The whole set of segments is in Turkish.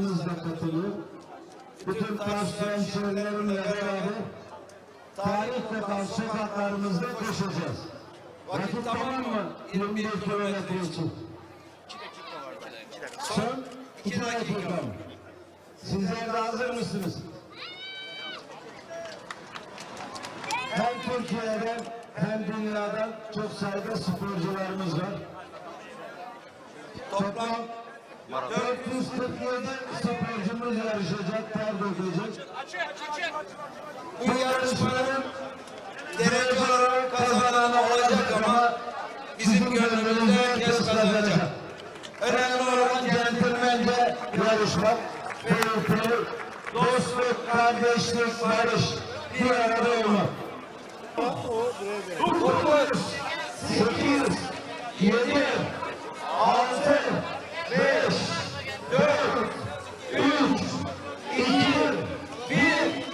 da katılıyor. Bütün Kars hemşehrilerimle beraber tarih kokan sokaklarımızda koşacağız. Vakit tamam mı? 21 kilometre için. Son 2 dakika? Sizler de hazır mısınız? Hem Türkiye'den hem dünyadan çok sayıda sporcularımız var. Toplam 447 sporcumuz yarışacak, ter dökecek. Bu yarışmanın derece olarak kazananı olacak ama bizim gönlümüzde herkes kazanacak. Önemli olan centilmence yarışmak, keyifli, dostluk, kardeşlik, barış bir arada olmak. 9, 8, 7, 6, 5, 4, 3, 2, 1,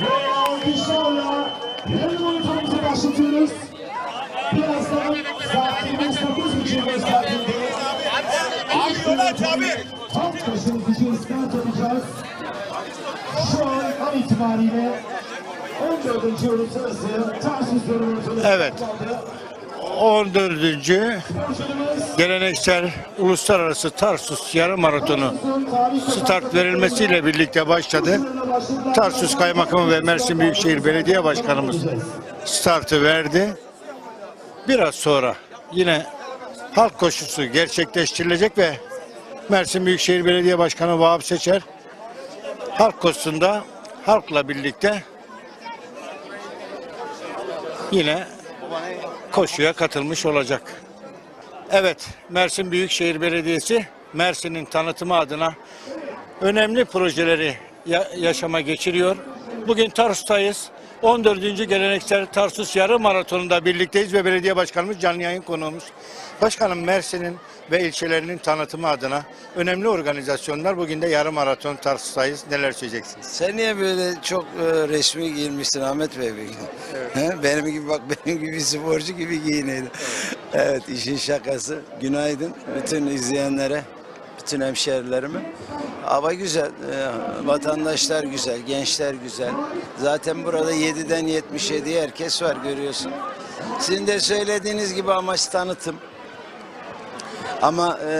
Ve alkışlarla yarım oyunumuzu başlatıyoruz. Birazdan saatimiz 9.30 gösterdiğinde Abi yol aç abi. koşu gücü start yapacağız. Şu an an itibariyle 14. uluslararası Tarsus Yorumlu'nun Evet. 14. Sporcularımız geleneksel uluslararası Tarsus yarım maratonu start verilmesiyle birlikte başladı. Tarsus Kaymakamı ve Mersin Büyükşehir Belediye Başkanımız startı verdi. Biraz sonra yine halk koşusu gerçekleştirilecek ve Mersin Büyükşehir Belediye Başkanı Vahap Seçer halk koşusunda halkla birlikte yine koşuya katılmış olacak. Evet, Mersin Büyükşehir Belediyesi Mersin'in tanıtımı adına önemli projeleri ya- yaşama geçiriyor. Bugün Tarsus'tayız. 14. geleneksel Tarsus Yarı Maratonu'nda birlikteyiz ve belediye başkanımız canlı yayın konuğumuz. Başkanım Mersin'in ve ilçelerinin tanıtımı adına önemli organizasyonlar bugün de yarı maraton Tarsus'tayız. Neler söyleyeceksiniz? Sen niye böyle çok e, resmi giyinmişsin Ahmet Bey? He? Benim gibi bak benim gibi sporcu gibi giyineydin. Evet. işin şakası. Günaydın bütün izleyenlere, bütün hemşerilerime. Hava güzel, e, vatandaşlar güzel, gençler güzel. Zaten burada 7'den 77'ye herkes var görüyorsun. Sizin de söylediğiniz gibi amaç tanıtım. Ama e,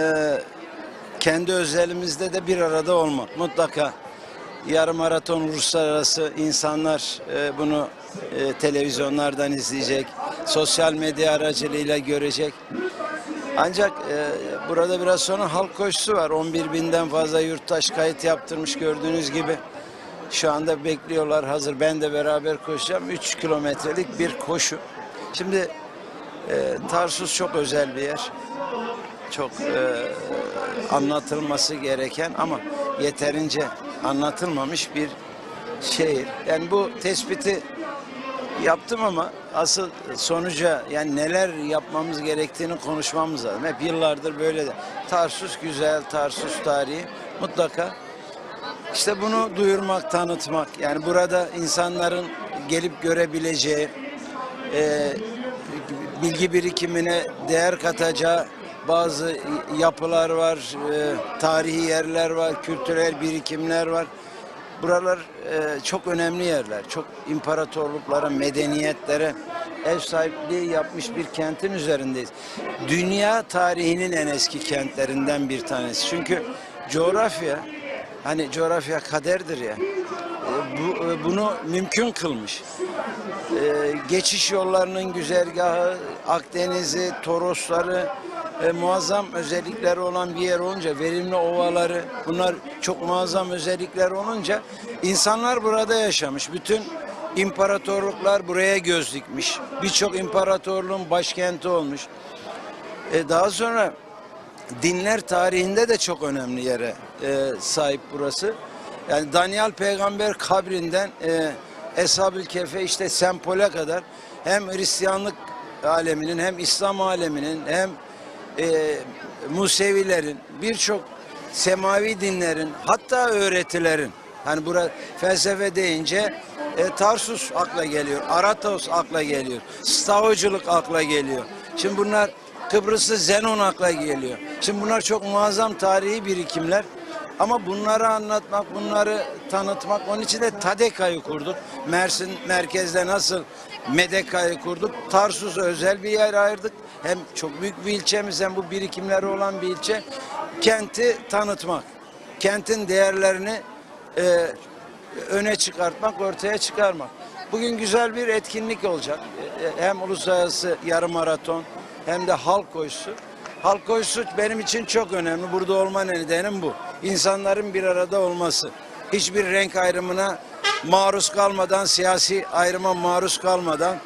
kendi özelimizde de bir arada olmak mutlaka. Yarım maraton uluslararası insanlar e, bunu e, televizyonlardan izleyecek, sosyal medya aracılığıyla görecek. Ancak e, burada biraz sonra halk koşusu var. 11 binden fazla yurttaş kayıt yaptırmış gördüğünüz gibi. Şu anda bekliyorlar hazır. Ben de beraber koşacağım. 3 kilometrelik bir koşu. Şimdi e, Tarsus çok özel bir yer çok e, anlatılması gereken ama yeterince anlatılmamış bir şehir. Yani bu tespiti yaptım ama asıl sonuca yani neler yapmamız gerektiğini konuşmamız lazım. Hep yıllardır böyle de. Tarsus güzel, Tarsus tarihi mutlaka işte bunu duyurmak, tanıtmak. Yani burada insanların gelip görebileceği, e, bilgi birikimine değer katacağı bazı yapılar var, e, tarihi yerler var, kültürel birikimler var. Buralar e, çok önemli yerler. Çok imparatorluklara, medeniyetlere ev sahipliği yapmış bir kentin üzerindeyiz. Dünya tarihinin en eski kentlerinden bir tanesi. Çünkü coğrafya, hani coğrafya kaderdir ya. e, bu, e, bunu mümkün kılmış. E, geçiş yollarının güzergahı, Akdeniz'i, Torosları, e, muazzam özellikleri olan bir yer olunca, verimli ovaları, bunlar çok muazzam özellikler olunca insanlar burada yaşamış. Bütün imparatorluklar buraya göz dikmiş. Birçok imparatorluğun başkenti olmuş. E, daha sonra dinler tarihinde de çok önemli yere e, sahip burası. Yani Daniel peygamber kabrinden e, Eshab-ül Kehf'e işte Sempol'e kadar hem Hristiyanlık aleminin hem İslam aleminin hem e, Musevilerin birçok semavi dinlerin hatta öğretilerin hani bura felsefe deyince e, Tarsus akla geliyor, Aratos akla geliyor, Stavoculuk akla geliyor. Şimdi bunlar Kıbrıs'ı Zenon akla geliyor. Şimdi bunlar çok muazzam tarihi birikimler. Ama bunları anlatmak, bunları tanıtmak, onun için de Tadeka'yı kurduk. Mersin merkezde nasıl Medeka'yı kurduk. Tarsus'a özel bir yer ayırdık. Hem çok büyük bir ilçemiz hem bu birikimleri olan bir ilçe. Kenti tanıtmak, kentin değerlerini e, öne çıkartmak, ortaya çıkarmak. Bugün güzel bir etkinlik olacak. E, Hem uluslararası yarım maraton hem de halk koşusu. Halk koşusu benim için çok önemli. Burada olma nedenim bu. İnsanların bir arada olması. Hiçbir renk ayrımına maruz kalmadan, siyasi ayrıma maruz kalmadan,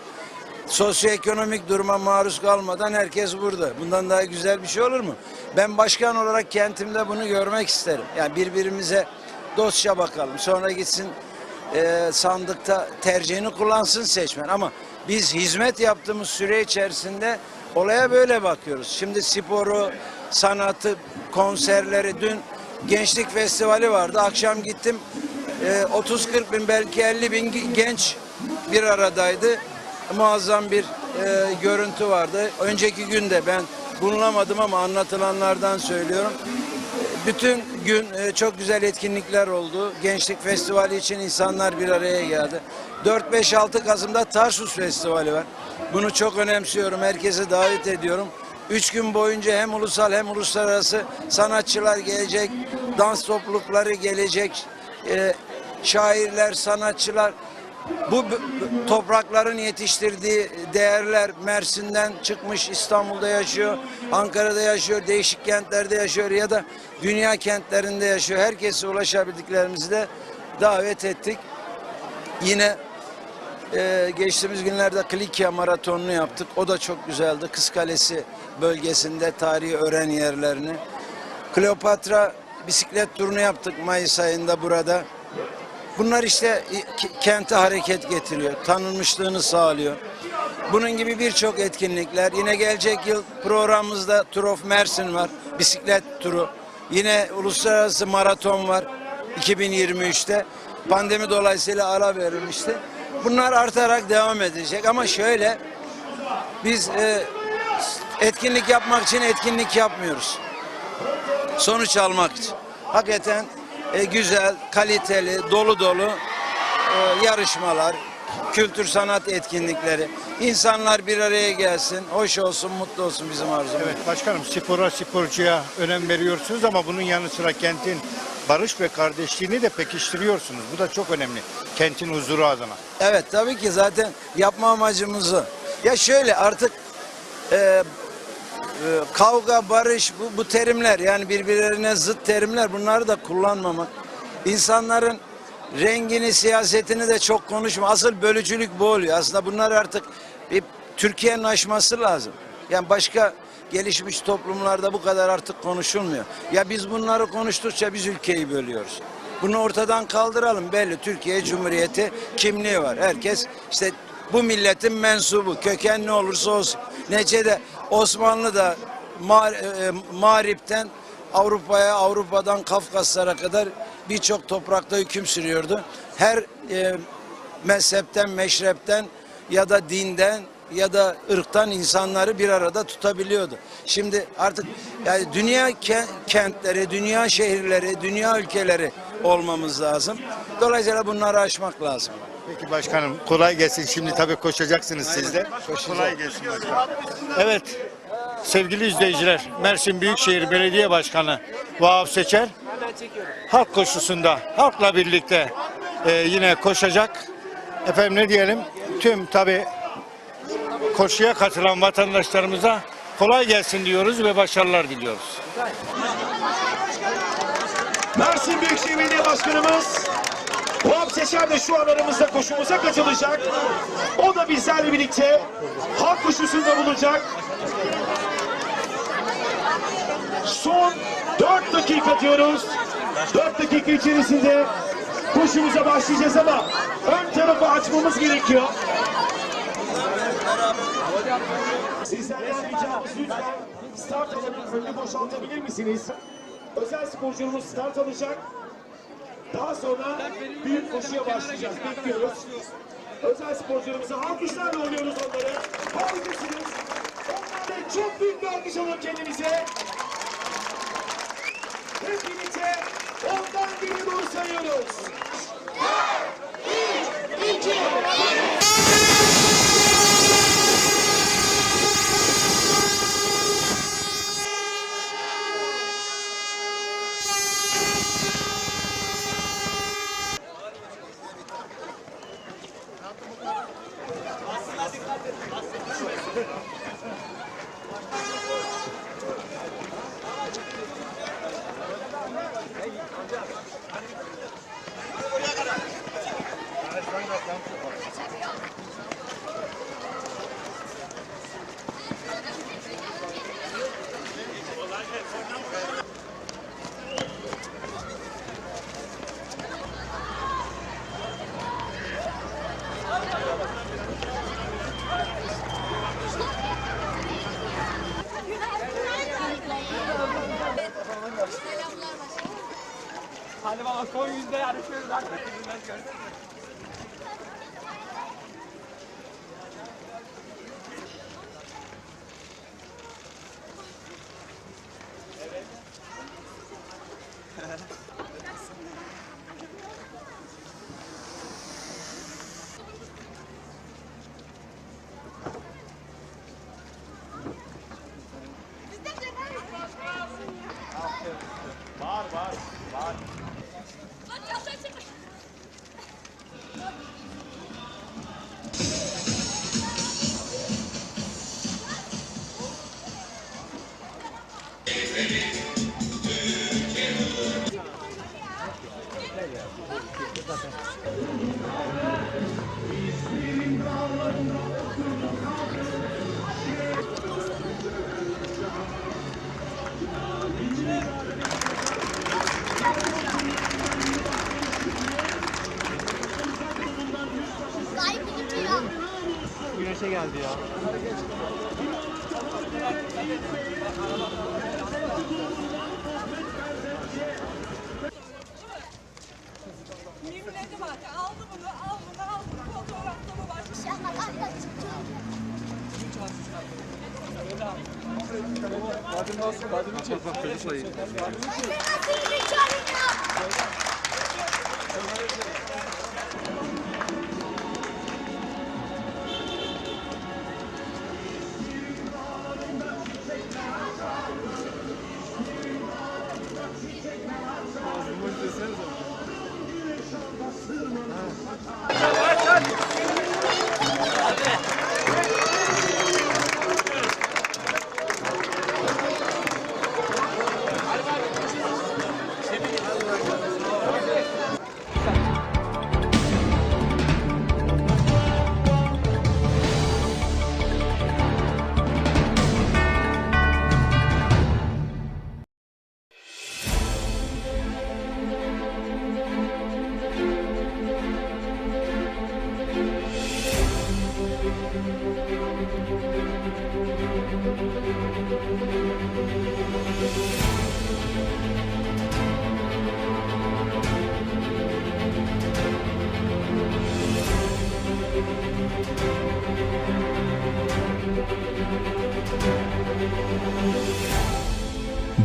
sosyoekonomik duruma maruz kalmadan herkes burada. Bundan daha güzel bir şey olur mu? Ben başkan olarak kentimde bunu görmek isterim. Yani birbirimize dostça bakalım. Sonra gitsin e, sandıkta tercihini kullansın seçmen. Ama biz hizmet yaptığımız süre içerisinde olaya böyle bakıyoruz. Şimdi sporu, sanatı, konserleri, dün gençlik festivali vardı. Akşam gittim 30-40 bin belki 50 bin ge- genç bir aradaydı. Muazzam bir e, görüntü vardı. Önceki günde ben bulunamadım ama anlatılanlardan söylüyorum. Bütün gün e, çok güzel etkinlikler oldu. Gençlik Festivali için insanlar bir araya geldi. 4-5-6 Kasım'da Tarsus Festivali var. Bunu çok önemsiyorum. Herkese davet ediyorum. Üç gün boyunca hem ulusal hem uluslararası sanatçılar gelecek, dans toplulukları gelecek, e, şairler, sanatçılar. Bu toprakların yetiştirdiği değerler Mersin'den çıkmış İstanbul'da yaşıyor, Ankara'da yaşıyor, değişik kentlerde yaşıyor ya da dünya kentlerinde yaşıyor. Herkese ulaşabildiklerimizi de davet ettik. Yine e, geçtiğimiz günlerde Klikya maratonunu yaptık. O da çok güzeldi. Kız Kalesi bölgesinde tarihi öğren yerlerini. Kleopatra bisiklet turunu yaptık Mayıs ayında burada. Bunlar işte k- kente hareket getiriyor, tanınmışlığını sağlıyor. Bunun gibi birçok etkinlikler. Yine gelecek yıl programımızda Tour of Mersin var, bisiklet turu. Yine uluslararası maraton var 2023'te. Pandemi dolayısıyla ara verilmişti. Bunlar artarak devam edecek ama şöyle biz e, etkinlik yapmak için etkinlik yapmıyoruz sonuç almak için. Hakikaten e, güzel, kaliteli, dolu dolu e, yarışmalar, kültür sanat etkinlikleri. İnsanlar bir araya gelsin, hoş olsun, mutlu olsun bizim arzumuz. Evet başkanım spora sporcuya önem veriyorsunuz ama bunun yanı sıra kentin barış ve kardeşliğini de pekiştiriyorsunuz. Bu da çok önemli kentin huzuru adına. Evet tabii ki zaten yapma amacımızı. Ya şöyle artık e, kavga, barış bu, bu terimler yani birbirlerine zıt terimler bunları da kullanmamak. İnsanların rengini, siyasetini de çok konuşma. Asıl bölücülük bu oluyor. Aslında bunlar artık bir Türkiye'nin aşması lazım. Yani başka gelişmiş toplumlarda bu kadar artık konuşulmuyor. Ya biz bunları konuştukça biz ülkeyi bölüyoruz. Bunu ortadan kaldıralım. Belli Türkiye Cumhuriyeti kimliği var. Herkes işte bu milletin mensubu. Köken ne olursa olsun. Neticede Osmanlı da Mar e, Mağrip'ten Avrupa'ya, Avrupa'dan Kafkaslara kadar birçok toprakta hüküm sürüyordu. Her e, mezhepten, meşrepten ya da dinden ya da ırktan insanları bir arada tutabiliyordu. Şimdi artık yani dünya ke- kentleri, dünya şehirleri, dünya ülkeleri olmamız lazım. Dolayısıyla bunları aşmak lazım. Peki başkanım kolay gelsin. Şimdi tabii koşacaksınız siz de. Kolay gelsin başkanım. Evet sevgili izleyiciler Mersin Büyükşehir Belediye Başkanı Vahap Seçer halk koşusunda halkla birlikte e, yine koşacak. Efendim ne diyelim tüm tabii koşuya katılan vatandaşlarımıza kolay gelsin diyoruz ve başarılar diliyoruz. Mersin Büyükşehir Belediye Başkanımız Seçer de şu an aramızda koşumuza katılacak. O da bizlerle birlikte halk koşusunda bulunacak. Son 4 dakika diyoruz. 4 dakika içerisinde koşumuza başlayacağız ama ön tarafı açmamız gerekiyor. Sizlerden ricamız lütfen start alanının önünü boşaltabilir misiniz? Özel sporcumuz start alacak. Daha sonra büyük koşuya başlayacağız. Bekliyoruz. Özel sporcularımızı alkışlarla oluyoruz onları. Harikasınız. Onlara çok büyük bir alkış alalım kendimize. Hep birlikte ondan geri doğru sayıyoruz. Hadi baba son yüzde yarışıyoruz artık. Güneşe geldi ya. Kadını çek. Kadını çek.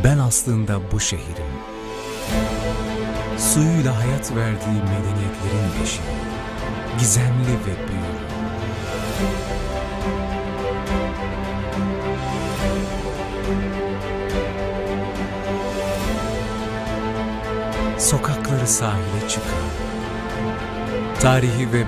Ben aslında bu şehrin suyuyla hayat verdiği medeniyetlerin peşinde gizemli ve büyülü. Sokakları sahile çıkan, tarihi ve